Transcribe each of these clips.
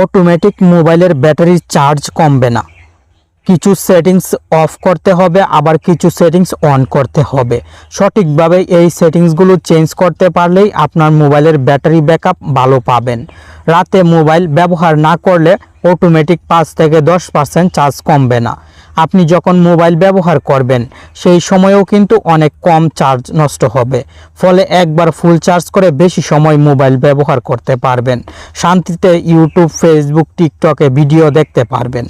Automatic মোবাইলের ব্যাটারির charge কমবে না। কিছু সেটিংস অফ করতে হবে, আবার কিছু সেটিংস অন করতে হবে। সঠিকভাবে এই সেটিংসগুলো চেঞ্জ করতে পারলেই আপনার মোবাইলের ব্যাটারি ব্যাকআপ ভালো পাবেন। রাতে মোবাইল ব্যবহার না করলে অটোমেটিক পাঁচ থেকে দশ পার্সেন্ট চার্জ কমবে না। আপনি যখন মোবাইল ব্যবহার করবেন, সেই সময়েও কিন্তু অনেক কম চার্জ নষ্ট হবে। ফলে একবার ফুল চার্জ করে বেশি সময় মোবাইল ব্যবহার করতে পারবেন। শান্তিতে ইউটিউব, ফেসবুক, টিকটকে ভিডিও দেখতে পারবেন।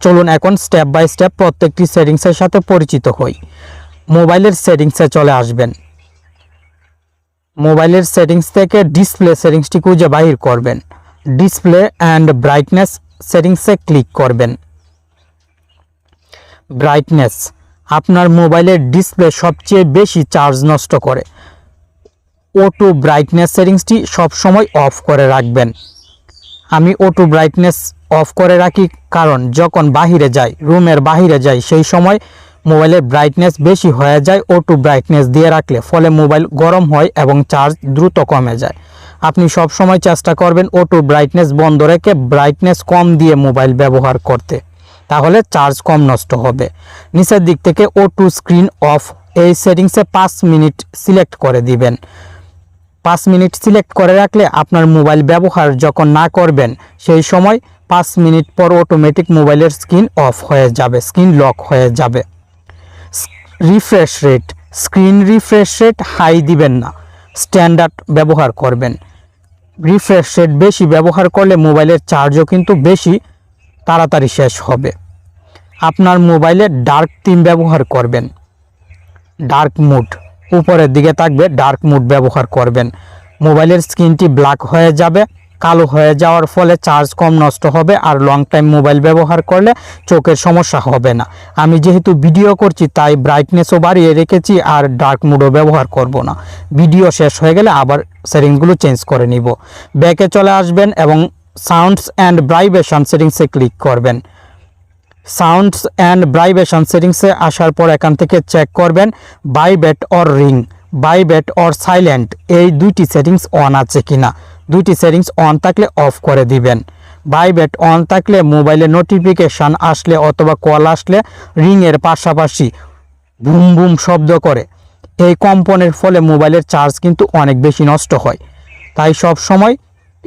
চলুন এখন স্টেপ বাই স্টেপ প্রত্যেকটি সেটিংসের সাথে পরিচিত হই। মোবাইলের সেটিংসে চলে আসবেন। মোবাইলের সেটিংস থেকে ডিসপ্লে সেটিংসটি খুঁজে বাহির করবেন। ডিসপ্লে অ্যান্ড ব্রাইটনেস সেটিংসে ক্লিক করবেন। ব্রাইটনেস আপনার মোবাইলের ডিসপ্লে সবচেয়ে বেশি চার্জ নষ্ট করে। ওটু ব্রাইটনেস সেটিংসটি সবসময় অফ করে রাখবেন। আমি ওটু ব্রাইটনেস অফ করে রাখি কারণ যখন বাহিরে যাই রুমের বাহিরে যাই, সেই সময় মোবাইলের ব্রাইটনেস বেশি হয়ে যায় ওটু ব্রাইটনেস দিয়ে রাখলে ফলে মোবাইল গরম হয় এবং চার্জ দ্রুত কমে যায়। আপনি সব সময় চেষ্টা করবেন ওটু ব্রাইটনেস বন্ধ রেখে ব্রাইটনেস কম দিয়ে মোবাইল ব্যবহার করতে। তাহলে চার্জ কম নষ্ট হবে। নিচের দিক থেকে ও টু স্ক্রিন অফ এই সেটিংসে পাঁচ মিনিট সিলেক্ট করে দিবেন। পাঁচ মিনিট সিলেক্ট করে রাখলে আপনার মোবাইল ব্যবহার যখন না করবেন, সেই সময় পাঁচ মিনিট পর অটোমেটিক মোবাইলের স্ক্রিন অফ হয়ে যাবে স্ক্রিন লক হয়ে যাবে। Refresh rate screen refresh rate high দিবেন না স্ট্যান্ডার্ড ব্যবহার করবেন। রিফ্রেশ রেট বেশি ব্যবহার করলে মোবাইলের চার্জও কিন্তু বেশি তাড়াতাড়ি শেষ হবে। আপনার মোবাইলে ডার্ক থিম ব্যবহার করবেন। ডার্ক মুড, উপরের দিকে থাকবে ডার্ক মুড ব্যবহার করবেন। মোবাইলের স্ক্রিনটি ব্ল্যাক হয়ে যাবে, কালো হয়ে যাওয়ার ফলে চার্জ কম নষ্ট হবে আর লং টাইম মোবাইল ব্যবহার করলে চোখের সমস্যা হবে না। আমি যেহেতু ভিডিও করছি, তাই ব্রাইটনেসও বাড়িয়ে রেখেছি আর ডার্ক মুডও ব্যবহার করব না। ভিডিও শেষ হয়ে গেলে আবার সেটিংসগুলো চেঞ্জ করে নিব। ব্যাকে চলে আসবেন এবং সাউন্ডস অ্যান্ড ব্রাইভেশন সেটিংসে ক্লিক করবেন। সাউন্ডস অ্যান্ড ব্রাইভেশন সেটিংসে আসার পর এখান থেকে চেক করবেন vibrate or ring vibrate or silent এই দুইটি সেটিংস অন আছে কিনা। দুইটি সেটিংস অন থাকলে অফ করে দিবেন। বাইবেট অন থাকলে মোবাইলে নোটিফিকেশান আসলে অথবা কল আসলে রিংয়ের পাশাপাশি বুম বুম শব্দ করে। এই কম্পনের ফলে মোবাইলের চার্জ কিন্তু অনেক বেশি নষ্ট হয়। তাই সব সময়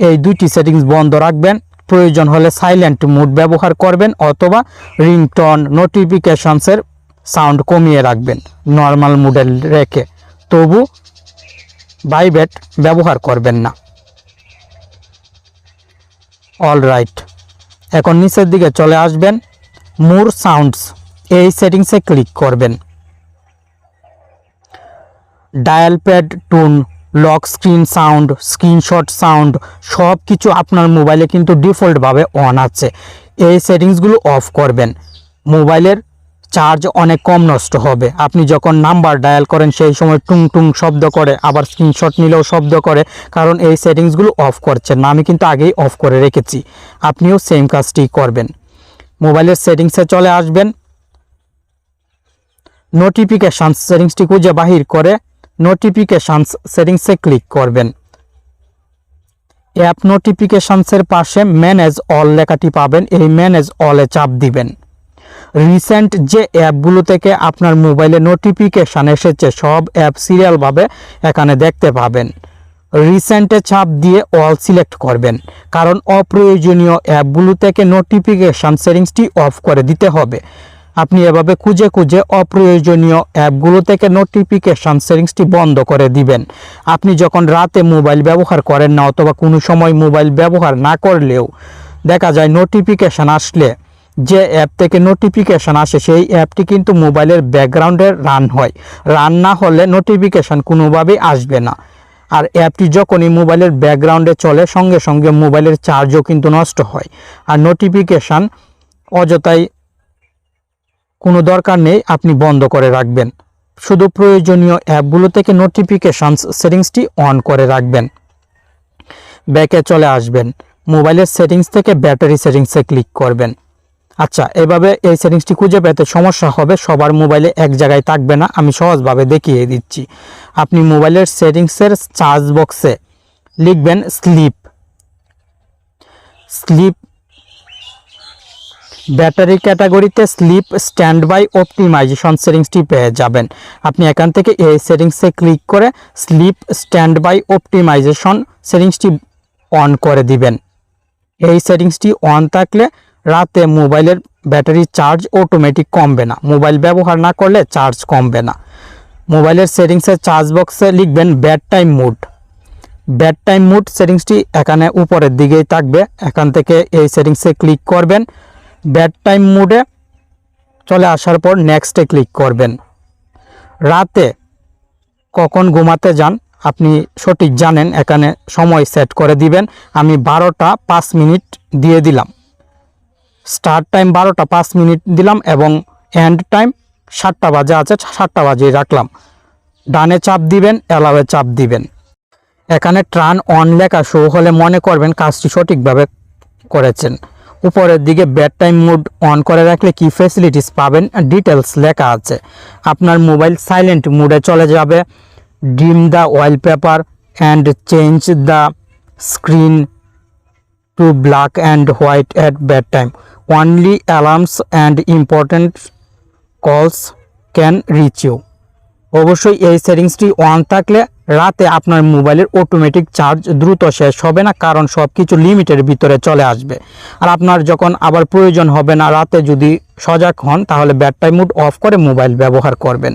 এই দুইটি সেটিংস বন্ধ রাখবেন। প্রয়োজন হলে সাইলেন্ট মুড ব্যবহার করবেন অথবা রিংটন নোটিফিকেশনসের সাউন্ড কমিয়ে রাখবেন নর্মাল মুডে রেখে। তবু বাইবেট ব্যবহার করবেন না। অল রাইট এখন নিচের দিকে চলে আসবেন। মোর সাউন্ডস এই সেটিংসে ক্লিক করবেন। Dial pad tone lock screen sound screenshot sound সব কিছু আপনার মোবাইলে কিন্তু ডিফল্টভাবে অন আছে। এই সেটিংসগুলো অফ করবেন। মোবাইলের চার্জ অনেক কম নষ্ট হবে। আপনি যখন নাম্বার ডায়াল করেন, সেই সময় টুং টুং শব্দ করে, আবার স্ক্রিনশট নিলেও শব্দ করে, কারণ এই সেটিংসগুলো অফ করছেন আমি কিন্তু আগেই অফ করে রেখেছি। আপনিও সেম কাজটি করবেন। মোবাইলের সেটিংসে চলে আসবেন। নোটিফিকেশান সেটিংসটি খুঁজে বাহির করে নোটিফিকেশানস সেটিংসে ক্লিক করবেন। অ্যাপ নোটিফিকেশানসের পাশে ম্যানেজ অল লেখাটি পাবেন, এই ম্যানেজ অলে চাপ দিবেন। রিসেন্ট যে অ্যাপগুলো থেকে আপনার মোবাইলে নোটিফিকেশান এসেছে, সব অ্যাপ সিরিয়ালভাবে এখানে দেখতে পাবেন। রিসেন্টে চাপ দিয়ে অল সিলেক্ট করবেন, কারণ অপ্রয়োজনীয় অ্যাপগুলো থেকে নোটিফিকেশান সেটিংসটি অফ করে দিতে হবে। আপনি এভাবে খুঁজে খুঁজে অপ্রয়োজনীয় অ্যাপগুলো থেকে নোটিফিকেশান সেটিংসটি বন্ধ করে দিবেন। আপনি যখন রাতে মোবাইল ব্যবহার করেন না অথবা কোনো সময় মোবাইল ব্যবহার না করলেও দেখা যায় নোটিফিকেশান আসলে যে অ্যাপ থেকে নোটিফিকেশান আসে সেই অ্যাপটি কিন্তু মোবাইলের ব্যাকগ্রাউন্ডে রান হয়। রান না হলে নোটিফিকেশান কোনোভাবেই আসবে না। আর অ্যাপটি যখনই মোবাইলের ব্যাকগ্রাউন্ডে চলে, সঙ্গে সঙ্গে মোবাইলের চার্জও কিন্তু নষ্ট হয়। আর নোটিফিকেশান অযথাই কোনো দরকার নেই, আপনি বন্ধ করে রাখবেন। শুধু প্রয়োজনীয় অ্যাপগুলো থেকে নোটিফিকেশানস, সেটিংসটি অন করে রাখবেন। ব্যাকে চলে আসবেন। মোবাইলের সেটিংস থেকে ব্যাটারি সেটিংসে ক্লিক করবেন। আচ্ছা এভাবে এই সেটিংসটি খুঁজে পেতে সমস্যা হবে, সবার মোবাইলে এক জায়গায় থাকবে না, আমি সহজভাবে দেখিয়ে দিচ্ছি। আপনি মোবাইলের সেটিংসের চার্জ বক্সে লিখবেন স্লিপ। স্লিপ ব্যাটারি ক্যাটাগরিতে স্লিপ স্ট্যান্ড বাই অপটিমাইজেশন সেটিংসটি পেয়ে যাবেন। আপনি এখান থেকে এই সেটিংসে ক্লিক করে স্লিপ স্ট্যান্ড বাই অপটিমাইজেশন সেটিংসটি অন করে দিবেন। এই সেটিংসটি অন থাকলে রাতে মোবাইলের ব্যাটারি চার্জ অটোমেটিক কমবে না। মোবাইল ব্যবহার না করলে চার্জ কমবে না। মোবাইলের সেটিংসের চার্জ বক্সে লিখবেন bedtime mode. Bedtime mode সেটিংসটি এখানে উপরের দিকেই থাকবে। এখান থেকে এই সেটিংসে ক্লিক করবেন। ব্যাড টাইম মুডে চলে আসার পর নেক্সটে ক্লিক করবেন। রাতে কখন ঘুমাতে যান, আপনি সঠিক জানেন, এখানে সময় সেট করে দিবেন। আমি বারোটা পাঁচ মিনিট দিয়ে দিলাম। স্টার্ট টাইম বারোটা পাঁচ মিনিট দিলাম এবং এন্ড টাইম সাতটা বাজে আছে, সাতটা বাজে রাখলাম। ডানে চাপ দিবেন অ্যালাওয়ে চাপ দিবেন। এখানে ট্রান অন লেখা শো হলে মনে করবেন কাজটি সঠিকভাবে করেছেন। উপরের দিকে ব্যাড টাইম মুড অন করে রাখলে কি ফেসিলিটিস পাবেন? ডিটেলস লেখা আছে। আপনার মোবাইল সাইলেন্ট মুডে চলে যাবে। Dim the wallpaper and change the screen to black and white at bedtime only alarms and important calls can reach you অবশ্যই এই সেটিংসটি অন থাকলে রাতে আপনার মোবাইলের অটোমেটিক চার্জ দ্রুত শেষ হবে না, কারণ সব কিছু লিমিটের ভিতরে চলে আসবে। আর আপনার যখন আবার প্রয়োজন হবে না, রাতে যদি সজাগ হন, তাহলে ব্যাটারি মুড অফ করে মোবাইল ব্যবহার করবেন।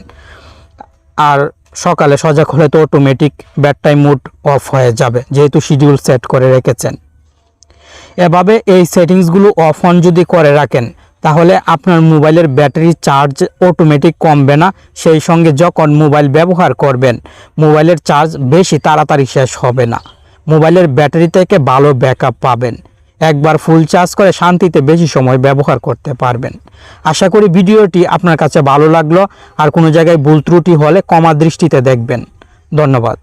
আর সকালে সজাগ হলে তো অটোমেটিক ব্যাটারি মুড অফ হয়ে যাবে, যেহেতু শিডিউল সেট করে রেখেছেন। এভাবে এই সেটিংসগুলো অফ অন যদি করে রাখেন তাহলে আপনার মোবাইলের ব্যাটারি চার্জ অটোমেটিক কমবে না, সেই সঙ্গে যখন মোবাইল ব্যবহার করবেন, মোবাইলের চার্জ বেশি তাড়াতাড়ি শেষ হবে না। মোবাইলের ব্যাটারি থেকে ভালো ব্যাকআপ পাবেন। একবার ফুল চার্জ করে শান্তিতে বেশি সময় ব্যবহার করতে পারবেন। আশা করি ভিডিওটি আপনার কাছে ভালো লাগল, আর কোনো জায়গায় ভুল ত্রুটি হলে কমা দৃষ্টিতে দেখবেন। ধন্যবাদ।